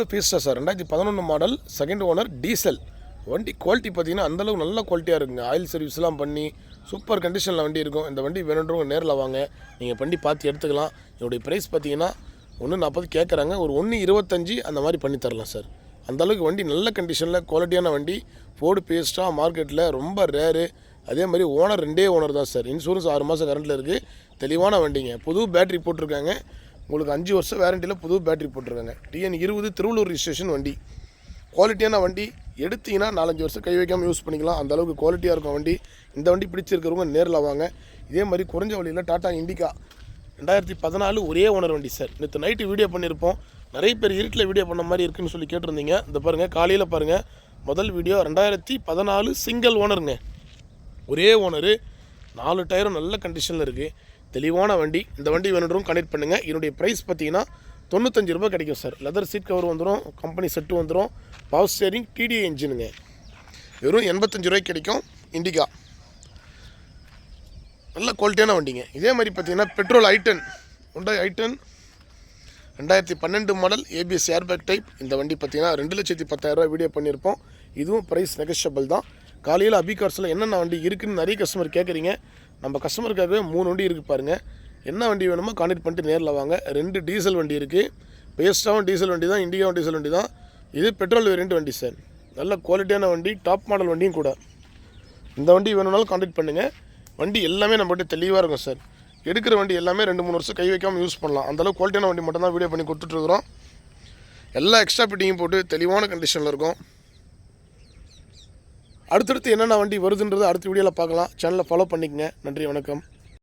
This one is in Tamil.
ஒரு பீஸ்டா சார் ரெண்டாயிரத்தி பதினொன்று மாடல் செகண்ட் ஓனர் டீசல் வண்டி குவாலிட்டி பார்த்தீங்கன்னா அந்தளவு நல்ல குவாலிட்டியாக இருக்குங்க. ஆயில் சர்வீஸ்லாம் பண்ணி சூப்பர் கண்டிஷனில் வண்டி இருக்கும். இந்த வண்டி வேணுன்றவங்க நேரில் வாங்க. நீங்கள் வண்டி பார்த்து எடுத்துக்கலாம். என்னுடைய ப்ரைஸ் பார்த்தீங்கன்னா ஒன்று நாற்பது கேட்குறாங்க ஒரு ஒன்று இருபத்தஞ்சி அந்த மாதிரி பண்ணி தரலாம் சார் அந்தளவுக்கு வண்டி நல்ல கண்டிஷனில் குவாலிட்டியான வண்டி. ஃபோர்டு பேஸ்ட்டாக மார்க்கெட்டில் ரொம்ப ரேரு அதே மாதிரி ஓனர் ரெண்டே ஓனர் தான் சார் இன்சூரன்ஸ் ஆறு மாதம் கரண்ட்டில் இருக்குது தெளிவான வண்டிங்க. புது பேட்டரி போட்டிருக்காங்க. உங்களுக்கு அஞ்சு வருஷம் வேரண்டியில் புது பேட்டரி போட்டிருக்காங்க. டிஎன் இருபது திருவள்ளூர் ரிஜிஸ்ட்ரேஷன் வண்டி. குவாலிட்டியான வண்டி எடுத்தீங்கன்னா நாலஞ்சு வருஷம் கை வைக்காமல் யூஸ் பண்ணிக்கலாம். அந்த அளவுக்கு குவாலிட்டியாக இருக்கும் வண்டி. இந்த வண்டி பிடிச்சிருக்கிறவங்க நேரில் வாங்க. இதே மாதிரி குறைஞ்ச வழியில் டாட்டா இண்டிகா ரெண்டாயிரத்தி பதினாலு ஒரே ஓனர் வண்டி சார் நேற்று நைட்டு வீடியோ பண்ணியிருப்போம் நிறைய பேர் இருட்டில் வீடியோ பண்ண மாதிரி இருக்குன்னு சொல்லி கேட்டிருந்தீங்க. இந்த பாருங்கள் காலையில் பாருங்கள் முதல் வீடியோ ரெண்டாயிரத்தி பதினாலு சிங்கிள் ஓனருங்க ஒரே ஓனரு நாலு டயரும் நல்ல கண்டிஷனில் இருக்குது தெளிவான வண்டி. இந்த வண்டி வேணுன்றவும் கனெக்ட் பண்ணுங்கள் என்னுடைய ப்ரைஸ் பார்த்தீங்கன்னா தொண்ணூத்தஞ்சு ரூபாய் கிடைக்கும் சார் லெதர் சீட் கவர் வந்துடும் கம்பெனி செட்டு வந்துடும் பவர் ஸ்டேரிங் டிடிஏ இன்ஜினுங்க வெறும் எண்பத்தஞ்சு ரூபாய்க்கு கிடைக்கும் இண்டிகா நல்ல குவாலிட்டியான வண்டிங்க. இதே மாதிரி பார்த்தீங்கன்னா பெட்ரோல் ஐட்டன் உண்டாய் ஐட்டன் ரெண்டாயிரத்தி பன்னெண்டு மாடல் ஏபிஎஸ் ஏர்பேக் டைப் இந்த வண்டி பார்த்தீங்கன்னா ரெண்டு லட்சத்தி பத்தாயிரரூவா வீடியோ பண்ணியிருப்போம். இதுவும் ப்ரைஸ் நெகஷியபிள் தான். காலையில் அபி கார்ஸில் என்னென்ன வண்டி இருக்குதுன்னு நிறைய கஸ்டமர் கேட்குறீங்க. நம்ம கஸ்டமருக்காகவே மூணு வண்டி இருக்குது பாருங்கள் என்ன வண்டி வேணுமோ கான்டெக்ட் பண்ணிட்டு நேரில் வாங்க. ரெண்டு டீசல் வண்டி இருக்குது பேஸ்டாவும் டீசல் வண்டி தான் இண்டிகாவும் டீசல் வண்டி தான். இது பெட்ரோல் வேரியண்ட் வண்டி சார் நல்ல குவாலிட்டியான வண்டி டாப் மாடல் வண்டியும் கூட. இந்த வண்டி வேணும்னாலும் கான்டெக்ட் பண்ணுங்கள் வண்டி எல்லாமே நம்மகிட்ட தெளிவாக இருக்கும் சார் எடுக்கிற வண்டி எல்லாமே ரெண்டு மூணு வருஷம் கை வைக்காமல் யூஸ் பண்ணலாம். அந்தளவுக்கு குவாலிட்டியான வண்டி மட்டும் தான் வீடியோ பண்ணி கொடுத்துட்ருக்குறோம் எல்லா எக்ஸ்ட்ரா பிட்டிங்கும் போட்டு தெளிவான கண்டிஷனில் இருக்கும். அடுத்தடுத்து என்னென்ன வண்டி வருதுன்றது அடுத்த வீடியோவில் பார்க்கலாம். சேனலை ஃபாலோ பண்ணிக்கங்க. நன்றி வணக்கம்.